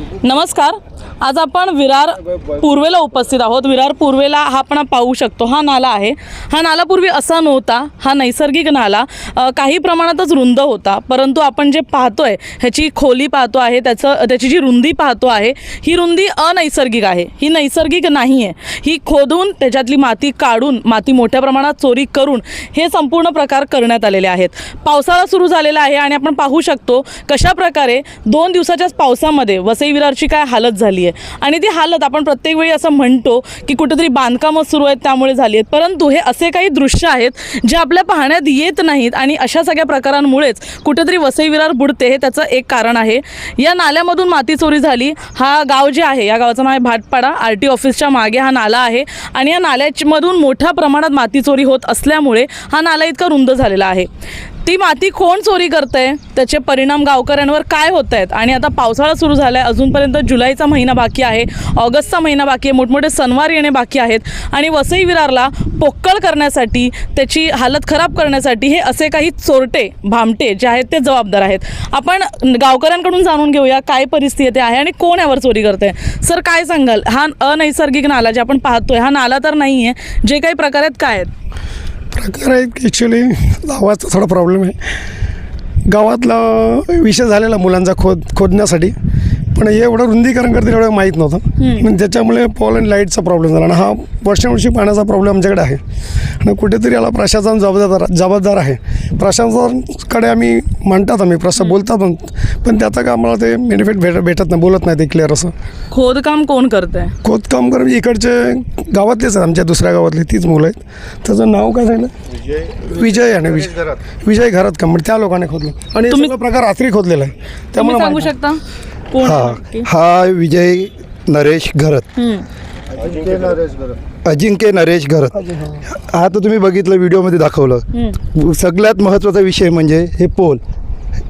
नमस्कार. आज आपण विरार पूर्वेला उपस्थित आहोत. विरार पूर्वेला हा आपण पाहू शकतो. हा नाला आहे. हा नाला पूर्वी असा नव्हता. हा नैसर्गिक नाला. काही प्रमाणातच रुंद होता. परंतु आपण जे पाहतोय ह्याची खोली पाहतो आहे त्याचं त्याची जी रुंदी पाहतो आहे ही रुंदी अनैसर्गिक आहे. ही नैसर्गिक नाही आहे ही खोदून त्याच्यातली माती काढून माती मोठ्या प्रमाणात चोरी करून हे संपूर्ण प्रकार करण्यात आलेले आहेत. पावसाळा सुरू झालेला आहे आणि आपण पाहू शकतो कशा प्रकारे दोन दिवसाच्याच पावसामध्ये वसई विरारची काय हालत झाली आहे आणि ती हालत आपण प्रत्येक वेळी असं म्हणतो की कुठेतरी बांधकामं सुरू आहेत त्यामुळे झाली आहेत. परंतु हे असे काही दृश्य आहेत जे आपल्या पाहण्यात येत नाहीत आणि अशा सगळ्या प्रकारांमुळेच कुठेतरी वसई विरार बुडते हे त्याचं एक कारण आहे. या नाल्यामधून माती चोरी झाली. हा गाव जे आहे या गावाचं नाव आहे भाटपाडा. आर टी ऑफिसच्या मागे हा नाला आहे आणि या नाल्यामधून मोठ्या प्रमाणात माती चोरी होत असल्यामुळे हा नाला इतका रुंद झालेला आहे. ती माती कोण चोरी करतंय? त्याचे परिणाम गावकऱ्यांवर काय होत आहेत आणि आता पावसाळा सुरू झाला आहे अजूनपर्यंत जुलैचा महिना बाकी आहे ऑगस्टचा महिना बाकी आहे मोठमोठे सणवार येणे बाकी आहेत आणि वसई विरारला पोक्कळ करण्यासाठी त्याची हालत खराब करण्यासाठी हे असे काही चोरटे भामटे जे आहेत ते जबाबदार आहेत. आपण गावकऱ्यांकडून जाणून घेऊया काय परिस्थिती आहे आणि कोण यावर चोरी करते सर काय सांगाल? हा अनैसर्गिक नाला जे आपण पाहतोय हा नाला तर नाही आहे जे काही प्रकार आहेत काय आहेत? प्रकार आहेत की ॲक्च्युली गावाचा थोडा प्रॉब्लेम आहे. गावातला विषय झालेला मुलांचा खोद खोदण्यासाठी. पण हे एवढं रुंदीकरण करतील एवढं माहीत नव्हतं. पण त्याच्यामुळे पॉल अँड लाईटचा प्रॉब्लेम झाला. आणि हा वर्षावर्षी पाण्याचा प्रॉब्लेम आमच्याकडे आहे. आणि कुठेतरी याला प्रशासन जबाबदार जबाबदार आहे. प्रशासनाकडे आम्ही म्हणतात आम्ही प्रसा बोलतात पण पण त्याचा का आम्हाला ते बेनिफिट भेट भेटत नाही बोलत नाही ते क्लिअर असं. खोदकाम कोण करतंय? खोदकाम करून इकडचे गावातलेच आहेत आमच्या दुसऱ्या गावातली तीच मुलं आहेत. त्याचं नाव काय सांगितलं? विजय आहे विजय विजय घरात का? म्हणजे त्या लोकांनी खोदलं. आणि तुम्ही- प्रकार रात्री खोदलेला आहे. त्यामुळे सांगू शकता? कोण हा नक्की? हा विजय नरेश घरत. हम्म. अजिंक्य नरेश घरत. हा तर तुम्ही बघितलं व्हिडिओमध्ये दाखवलं. सगळ्यात महत्त्वाचा विषय म्हणजे हे पोल.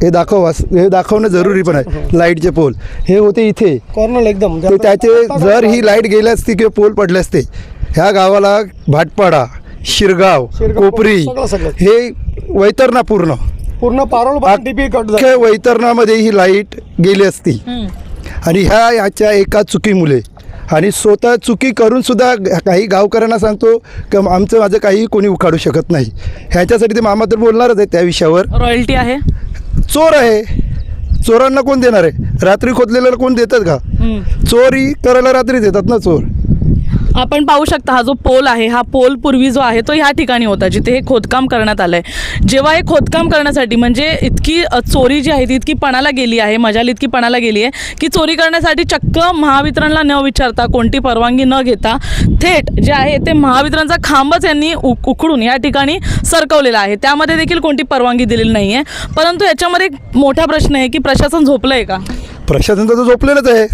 हे दाखव हे दाखवणं जरुरी पण आहे लाईटचे पोल. हे होते इथे. कॉर्नर एकदम. तर त्याचे जर ही लाइट गेली असती किंवा पोल पडले असते ह्या गावाला भाटपाडा शिरगाव शिरगाव, कोपरी सगळं- सगळं. हे वैतरणा पूर्ण पूर्ण पारोळ डीपी कट झालं. वैतरणामध्ये ही लाइट गेली असती. आणि ह्या याच्या एका चुकीमुळे. आणि स्वतः चुकी करून सुद्धा काही गावकऱ्यांना सांगतो की आमचं माझं काही कोणी उखाडू शकत नाही. ह्याच्यासाठी ते मामा तर बोलणारच आहे त्या विषयावर. रॉयल्टी आहे? चोर आहे. चोरांना कोण देणार आहे? रात्री खोदलेल्याला कोण देतात का. चोरी करायला रात्री देतात ना चोर? आपण पाहू शकता हा जो पोल आहे हा पोल पूर्वी जो आहे तो ह्या ठिकाणी होता जिथे हे खोदकाम करण्यात आलंय. जेव्हा हे खोदकाम करण्यासाठी म्हणजे इतकी चोरी जी आहे ती इतकी पणाला गेली आहे मजाल इतकी पणाला गेली आहे की चोरी करण्यासाठी चक्क महावितरणला न विचारता कोणती परवानगी न घेता थेट जे आहे ते महावितरणचा खांबच यांनी उखडून या ठिकाणी सरकवलेला आहे. त्यामध्ये देखील कोणती परवानगी दिलेली नाही आहे परंतु याच्यामध्ये एक मोठा प्रश्न आहे की प्रशासन झोपलं आहे का? प्रशासन तर झोपलेलंच आहे.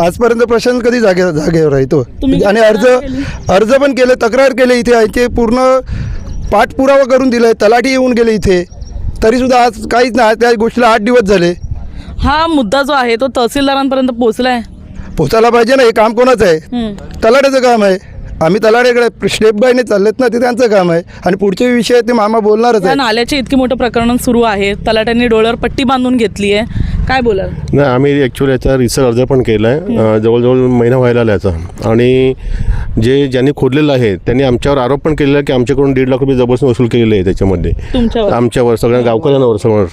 आजपर्यंत प्रशासन कधी जागे जागेवर आहे तो? तुम्ही आणि अर्ज? अर्ज पण केले तक्रार केले इथे ते पूर्ण पाठपुरावा करून दिलाय तलाठी येऊन गेले इथे. तरीसुद्धा आज काहीच नाही त्या गोष्टीला आठ दिवस झाले. हा मुद्दा जो आहे तो तहसीलदारांपर्यंत पोहोचला आहे पोचायला पाहिजे ना हे काम कोणाचं आहे. तलाट्याचं काम आहे. आम्ही तलाट्याकडे स्टेप बायने चाललेत ना ते त्यांचं काम आहे. आणि पुढचे विषय ते मामा बोलणारच आहे नाल्याचे इतके मोठं प्रकरण सुरू आहे. तलाट्यांनी डोळ्यावर पट्टी बांधून घेतली आहे काय बोलाल? नाही आम्ही ॲक्च्युली याचा रिसर्च अर्ज पण केला आहे जवळजवळ महिना व्हायला आला याचा. आणि जे ज्यांनी खोदलेलं आहे त्यांनी आमच्यावर आरोप पण केलेला आहे की आमच्याकडून दीड लाख रुपये जबरदस्त वसूल केलेले आहे त्याच्यामध्ये. तुमच्यावर? आमच्यावर सगळ्या गावकऱ्यांवर समोर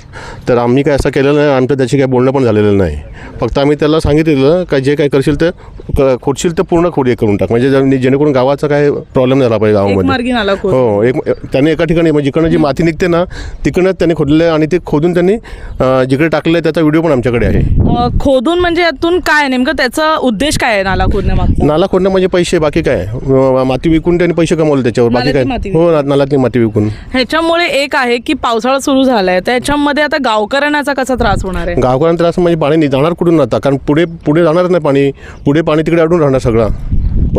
तर आम्ही काय असं केलेलं नाही आमचं त्याची काही बोलणं पण झालेलं नाही. फक्त आम्ही त्याला सांगितलेलं का जे काय करशील ते क- खोदशील तर पूर्ण खोडी करून टाक. म्हणजे जर- जेणेकरून गावाचा काय प्रॉब्लेम झाला पाहिजे गावामध्ये. मार्गी नाला खोद. हो एक त्यांनी एका ठिकाणी म्हणजे जिकडनं जी माती निघते ना तिकडनं त्यांनी खोदलेलं आहे आणि ते खोदून त्यांनी अं, जिकडे टाकलेलं आहे त्याचा व्हिडिओ पण आमच्याकडे आहे. अं, खोदून म्हणजे यातून काय नेमकं त्याचा उद्देश काय आहे नाला खोदण्यामागचा नाला खोदणं म्हणजे पैसे बाकी काय? अं, माती विकून त्यांनी पैसे कमवले त्याच्यावर. बाकी काय? नाल्यातली माती हो ना- नाल्यातली माती विकून. ह्याच्यामुळे एक आहे की पावसाळा सुरू झालाय. त्याच्यामध्ये आता गावकऱ्यांना याचा कसा त्रास होणार आहे? गावकऱ्यांना त्रास म्हणजे पाणी जाणार कुठून आता? कारण पुढे पुढे जाणारच नाही पाणी. पुढे पाणी तिकडे अडून राहणार सगळं.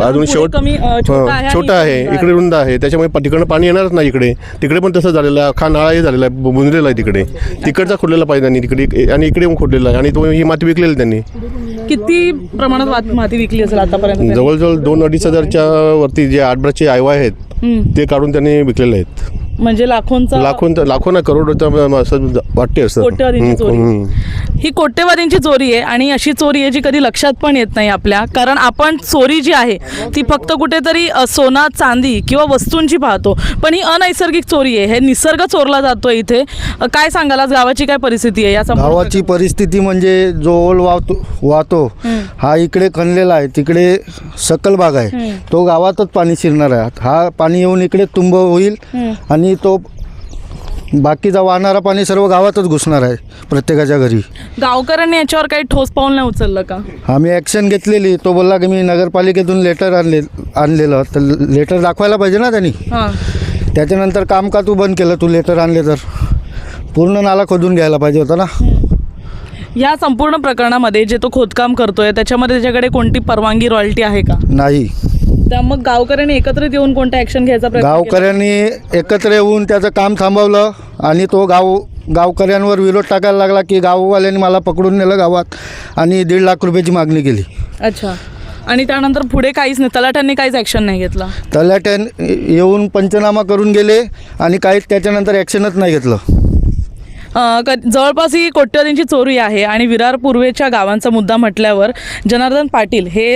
अजून शेवट कमी, अं, छोटा हं, आहे आणि छोटा आहे. इकडे इकडे रुंद आहे. त्याच्यामुळे प- तिकडनं पाणी येणारच नाही इकडे. तिकडे पण तसं झालेलं आहे. अख्खा नाळाही झालेला आहे. बुंजलेला आहे तिकडे. तिकडचा खोदलेला पाहिजे त्यांनी. तिकडे आणि इकडे येऊन खोदलेला आहे. आणि तो ही माती विकलेली त्यांनी. किती प्रमाणात वात- माती विकली असेल आतापर्यंत जवळजवळ दोन अडीच हजारच्या वरती जे आठ ब्राचे आयवा आहेत हम्म. ते काढून त्यांनी विकलेले आहेत. म्हणजे लाखोंचा लाखों लाखो ना करोडचा असं वाटते कोट्यवधींची चोरी. हम्म. ही कोट्यवधींची चोरी आहे आणि अशी चोरी आहे जी कधी लक्षात पण येत नाही आपल्या. कारण आपण चोरी जी आहे ती फक्त कुठेतरी अ, सोना चांदी किंवा वस्तूंची पाहतो. पण ही अनैसर्गिक चोरी आहे. हे निसर्ग चोरला जातो इथे. अ, काय सांगाल? आज गावाची काय परिस्थिती आहे या संपूर्ण गावाची परिस्थिती म्हणजे जो ओल वाहतो वाहतो हा इकडे खणलेला आहे तिकडे सकल भाग आहे. तो गावातच पाणी शिरणार आहे. हा पाणी येऊन इकडे तुंब होईल आणि तो बाकीचा वाहणारा पाणी सर्व गावातच घुसणार आहे प्रत्येकाच्या घरी. गावकऱ्यांनी याच्यावर काही ठोस पाऊल नाही उचललं का? आम्ही ॲक्शन घेतलेली तो बोलला की मी नगरपालिकेतून लेटर आणले आणलेलं तर लेटर दाखवायला पाहिजे ना त्यांनी. हां. त्याच्यानंतर काम का तू बंद केलं तू लेटर आणले तर. पूर्ण नाला खोदून घ्यायला पाहिजे होता ना. या संपूर्ण प्रकरणामध्ये जे तो खोदकाम करतोय त्याच्यामध्ये त्याच्याकडे कोणती परवानगी रॉयल्टी आहे का? नाही. त्या मग गावकऱ्यांनी एकत्रित येऊन कोणता ऍक्शन घ्यायचा प्रयत्न केला? गावकऱ्यांनी एकत्र येऊन त्याचं काम थांबवलं आणि तो गाव गावकऱ्यांवर विरोध टाकायला लागला की गाववाल्यांनी मला पकडून नेलं गावात आणि दीड लाख रुपयाची मागणी केली. अच्छा. आणि त्यानंतर पुढे काहीच नाही तलाट्यांनी काहीच ऍक्शन नाही घेतला? तलाट्यान येऊन पंचनामा करून गेले आणि काहीच त्याच्यानंतर ॲक्शनच नाही घेतलं. जवळपास ही कोट्यवधींची चोरी आहे आणि विरार पूर्वेच्या गावांचा मुद्दा म्हटल्यावर जनार्दन पाटील हे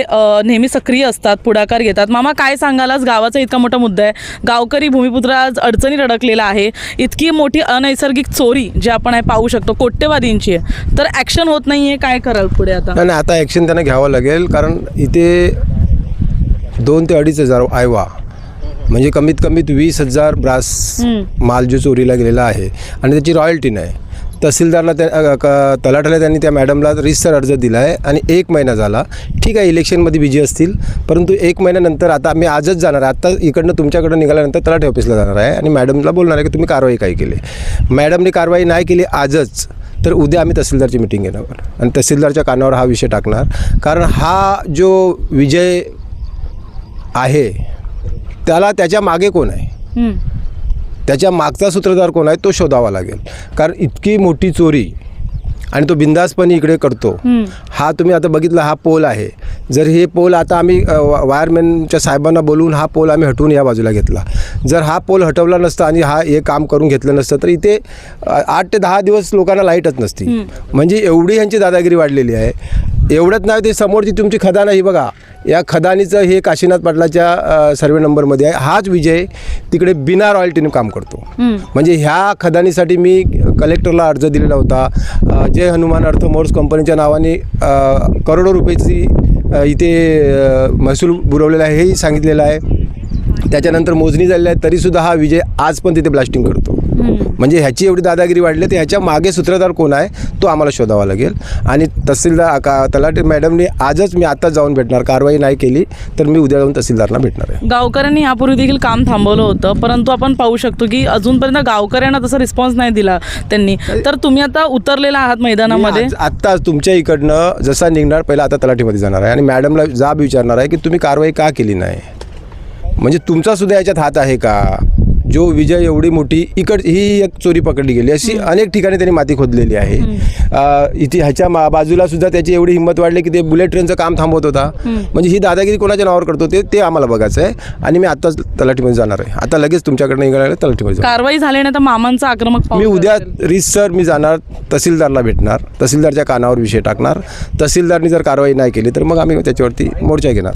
नेहमी सक्रिय असतात पुढाकार घेतात. मामा काय सांगाल? आज गावाचा इतका मोठा मुद्दा आहे. गावकरी भूमिपुत्र आज अडचणीत अडकलेला आहे. इतकी मोठी अनैसर्गिक चोरी जी आपण आहे पाहू शकतो. कोट्यवादींची आहे. तर ॲक्शन होत नाही आहे काय कराल पुढे आता? नाही, आता ॲक्शन त्यांना घ्यावं लागेल. कारण इथे दोन ते अडीच हजार आयवा. म्हणजे कमीत कमीत वीस हजार ब्रास माल जो चोरीला गेलेला आहे आणि त्याची रॉयल्टी नाही. तहसीलदारला त्या तलाठ्याला त्यांनी त्या मॅडमला रिसर अर्ज दिला आहे आणि एक महिना झाला. ठीक आहे इलेक्शनमध्ये बिझी असतील परंतु एक महिन्यानंतर आता मी आजच जाणार आहे. आता इकडनं तुमच्याकडं निघाल्यानंतर तलाठी ऑफिसला जाणार आहे आणि मॅडमला बोलणार आहे की तुम्ही कारवाई काय केली? मॅडमने कारवाई नाही केली आजच तर उद्या आम्ही तहसीलदारची मिटिंग घेणार आणि तहसीलदारच्या कानावर हा विषय टाकणार. कारण हा जो विजय आहे त्याला त्याच्यामागे कोण आहे. त्याच्या मागचा सूत्रधार कोण आहे? तो शोधावा लागेल. कारण इतकी मोठी चोरी आणि तो बिंदासपणे इकडे करतो. हा तुम्ही आता बघितला हा पोल आहे. जर हे पोल आता आम्ही वायरमॅनच्या साहेबांना बोलवून हा पोल आम्ही हटवून या बाजूला घेतला. जर हा पोल हटवला नसता आणि हा हे काम करून घेतलं नसतं तर इथे आठ ते दहा दिवस लोकांना लाईटच नसती. म्हणजे एवढी ह्यांची दादागिरी वाढलेली आहे. एवढंच नाही ते समोरची तुमची खदान आहे ही बघा. या खदानीचं हे काशीनाथ पाटलाच्या सर्वे नंबरमध्ये आहे. हाच विजय तिकडे बिना रॉयल्टीने काम करतो. म्हणजे ह्या खदानीसाठी मी कलेक्टरला अर्ज दिलेला होता. जय हनुमान अर्थ मोर्स कंपनीच्या नावाने करोडो रुपयाची इथे महसूल बुरवलेला आहे हेही सांगितलेलं आहे. त्याच्यानंतर मोजणी झालेली आहे तरीसुद्धा हा विजय आज पण तिथे ब्लास्टिंग करतो. म्हणजे ह्याची एवढी दादागिरी वाढली तर ह्याच्या मागे सूत्रधार कोण आहे तो आम्हाला शोधावा लागेल. आणि तहसीलदार का तलाठी मॅडमने आजच मी आत्ताच जाऊन भेटणार कारवाई नाही केली तर मी उद्या जाऊन तहसीलदारला भेटणार आहे. गावकऱ्यांनी यापूर्वी देखील काम थांबवलं होतं परंतु आपण पाहू शकतो की अजूनपर्यंत गावकऱ्यांना तसा रिस्पॉन्स नाही दिला त्यांनी. तर तुम्ही आता उतरलेला आहात मैदानामध्ये. आत्ता तुमच्या इकडनं जसा निघणार पहिला आता तलाठीमध्ये जाणार आहे. आणि मॅडमला जाब विचारणार आहे की तुम्ही कारवाई का केली नाही? म्हणजे तुमचा सुद्धा याच्यात हात आहे का? जो विजय एवढी मोठी इकड ही एक चोरी पकडली गेली. अशी अनेक ठिकाणी त्यांनी माती खोदलेली आहे. इथे ह्याच्या मा- बाजूला सुद्धा त्याची एवढी हिंमत वाढली की ते बुलेट ट्रेनचं काम थांबवत होता. म्हणजे ही दादागिरी कोणाच्या नावावर करतो ते ते आम्हाला बघायचं आहे आणि मी आत्ताच तलाठीमध्ये जाणार आहे. आता लगेच तुमच्याकडनं निघायला तलाठीमध्ये कारवाई झाली नाही तर मामांचा आक्रमक मी उद्या. रिसर मी जाणार तहसीलदारला भेटणार तहसीलदारच्या कानावर विषय टाकणार. तहसीलदारनी जर कारवाई नाही केली तर मग आम्ही त्याच्यावरती मोर्चा घेणार.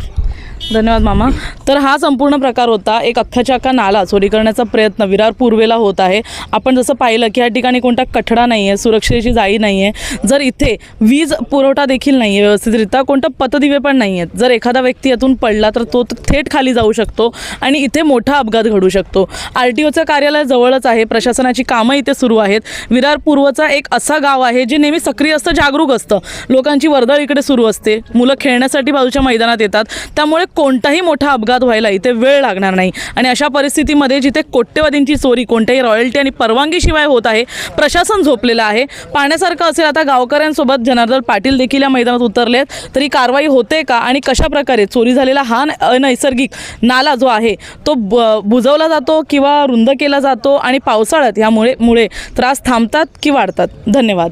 धन्यवाद मामा. तर हा संपूर्ण प्रकार होता. एक अख्खाच्या अख्खा नाला चोरी करण्याचा प्रयत्न विरार पूर्वेला होत आहे. आपण जसं पाहिलं की या ठिकाणी कोणता कठडा नाही आहे सुरक्षेची जाळी नाही आहे जर इथे वीज पुरवठा देखील नाही आहे व्यवस्थितरित्या कोणतं पतदिवे पण नाही आहेत जर एखादा व्यक्ती यातून पडला तर तो थेट खाली जाऊ शकतो आणि इथे मोठा अपघात घडू शकतो. आर टी ओचं कार्यालय जवळच आहे. प्रशासनाची कामं इथे सुरू आहेत. विरार पूर्वचा एक असा गाव आहे जे नेहमी सक्रिय असतं जागरूक असतं. लोकांची वर्दळ इकडे सुरू असते. मुलं खेळण्यासाठी बाजूच्या मैदानात येतात. त्यामुळे कोणताही मोठा अपघात व्हायला इथे वेळ लागणार नाही. आणि अशा परिस्थितीमध्ये जिथे कोट्यवधींची चोरी कोणत्याही रॉयल्टी आणि परवानगीशिवाय होत आहे प्रशासन झोपलेलं आहे. पाहण्यासारखं असेल आता गावकऱ्यांसोबत जनार्दन पाटील देखील या मैदानात उतरलेत. तरी कारवाई होते का आणि कशा प्रकारे? चोरी झालेला हा अनैसर्गिक नाला जो आहे तो ब बुजवला जातो किंवा रुंद केला जातो आणि पावसाळ्यात यामुळे मुळे त्रास थांबतात की वाढतात? धन्यवाद.